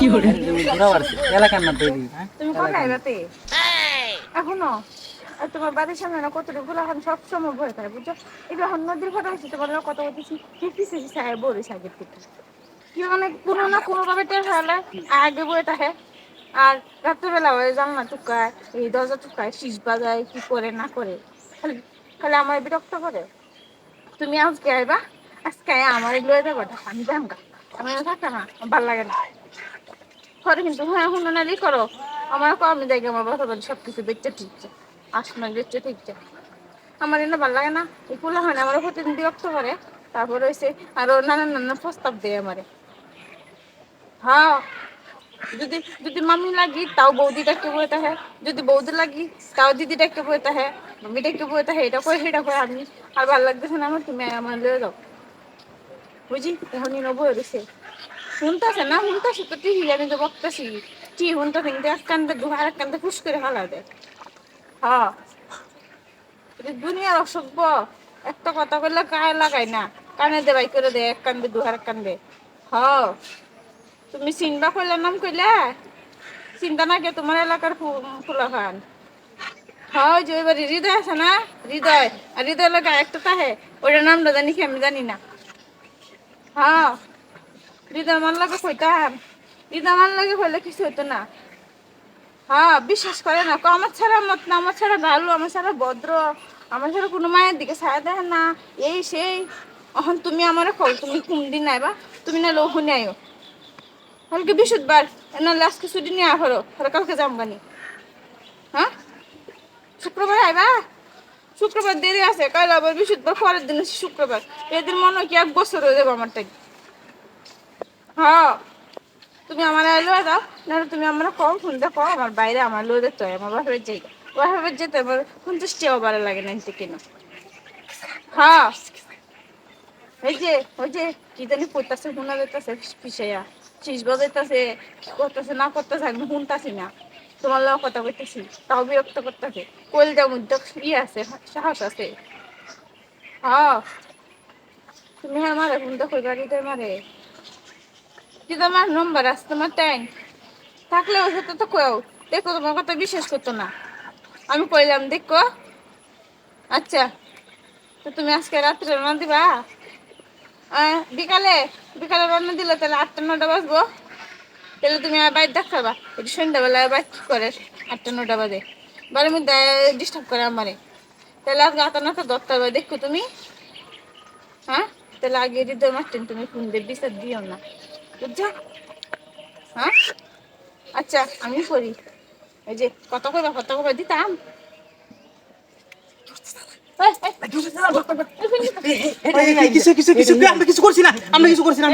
তুমি না কোথায় রাতে এখনও? আর তোমার বাড়ির সামনে না কতটুকু গুলো এখন সবসময় ভয় থাকে বুঝছ? এটা এখন নদীর কথা হচ্ছে, তোমার কত বলতেছি পিছিয়ে পিছিয়ে বলিস আগের থেকে। কি মানে কোনো না ভাবে এই দরজা টুকায়, শীষ বাজায়, কি করে না খালি খালি আমার বিরক্ত করে। তুমি আজকে আইবা, আজকে আমার লয়ে যাব আমি যাম গা। আমার থাকে না ভালো লাগে না। করে কিন্তু হ্যাঁ হুনারি করো। আমার কম জায়গা আমার কথা বলি সব কিছু দেখতে ঠিকছে আসনা দেখতে ঠিকছে আমার এনে ভালো লাগে না। এই কুলা হয় না, আমার প্রতিদিন বিরক্ত করে। তারপরে হয়েছে আরও নানান নানান প্রস্তাব দেয় আমারে। হ্যাঁ যদি যদি মামি লাগি, তাও বৌদিটাকে বয়ে থাকে যদি বৌদি লাগি, তাও দিদিটাকে বয়ে থাকে মামিটাকে বয়ে থাকে এটা করে সেটা করে আমি আর ভালো লাগতেছে না, আমার তুমি আমার লয়ে যাও। বুঝি? এখন নবো রয়েছে শুনতেছে না, শুনতেছে তো টিভি আমি তো বকতেছি। কি শুনতেছে কিন্তু এক কান্দে আর এক কান্দে ফুস করে হালা দেয় হ্যাঁ। দুনিয়ার অসভ্য, একটা কথা বললে কানে লাগাই না। কানে দে বাই করে দে, এক কান্দে দু আর এক কান্দে। হ তুমি চিনবা কইলার নাম কইলা? চিন্তা না কে তোমার এলাকার ফুলা খান হয় যে এবার হৃদয় আছে না? হৃদয়। আর হৃদয় লাগা একটা তাহে। ওটার নামটা জানি কি আমি জানি না। হ্যাঁ। লাগে কিছু হইতো না। হ্যাঁ বিশ্বাস করে না। আমার ছাড়া মত না, আমার ছাড়া ভালো, আমার ছাড়া ভদ্র, আমার ছাড়া কোনো মায়ের দিকে ছায়া দেয় না। এই সেই। এখন তুমি আমার কল তুমি কোন দিন আইবা তুমি না লৌহনে আইও। কালকে বৃহস্পতিবার নাহলে আজকে ছুটি নিয়ে আহরো, তাহলে কালকে যামবানি হ্যাঁ? শুক্রবার আইবা? শুক্রবার দেরি আছে, কাল আবার বৃহস্পতিবার পরের দিন শুক্রবার। এদিন মনে কি এক বছর হয়ে যাবে আমার টাইম হ্যাঁ। তুমি আমার লয়ে দাও। নাহলে তুমি আমার কম ফোন দেখো আমার বাইরে আমার লয়ে দেখতে হয়, আমার বাসায় যাই বাসায় যেতে আমার টাকা ভালো লাগে না কেন? হ্যাঁ। ওই যে ওই যে, কি জানি পড়তেছে শোনা যেতেছে পিছাইয়া শীষ বাজাইতেছে কি করতেছে, না করতেছে, আমি শুনতাছি না। তোমার লোক কথা কইতেছি, তাও বিরক্ত করতেছে। কলজার মধ্যে ই আছে, সাহস আছে। হ্যাঁ। তুমি হ্যাঁ মারে ফোন দেখো বাড়িতে মারে। কি তোমার নম্বর আছে, তোমার টাইম থাকলে ওর সাথে তো কেউ দেখো, তোমার কথা বিশ্বাস করতো না। আমি কইলাম, দেখো। আচ্ছা তো তুমি আজকে রাত্রে রান্না দিবা? বিকালে? বিকালে রান্না দিলে তাহলে আটটা নটা বাজবো। তাহলে তুমি আর বাইর দেখাবা। একটু সন্ধ্যাবেলা বাইর কি করে আটটা নটা বাজে। বাড়ির মধ্যে ডিস্টার্ব করে আমারে। তাহলে আজকে আটটা নটা দশটা বাজে দেখো তুমি। হ্যাঁ? তাহলে আগে হৃদয় মারতেন, তুমি ফোন দিয়ে বিচার দিও না। বুঝছ হ্যাঁ আচ্ছা আমি করি এই যে কত করবা কত করবা দিতাম কিছু কিছু কিছু আমরা কিছু করছি না আমরা কিছু করছি না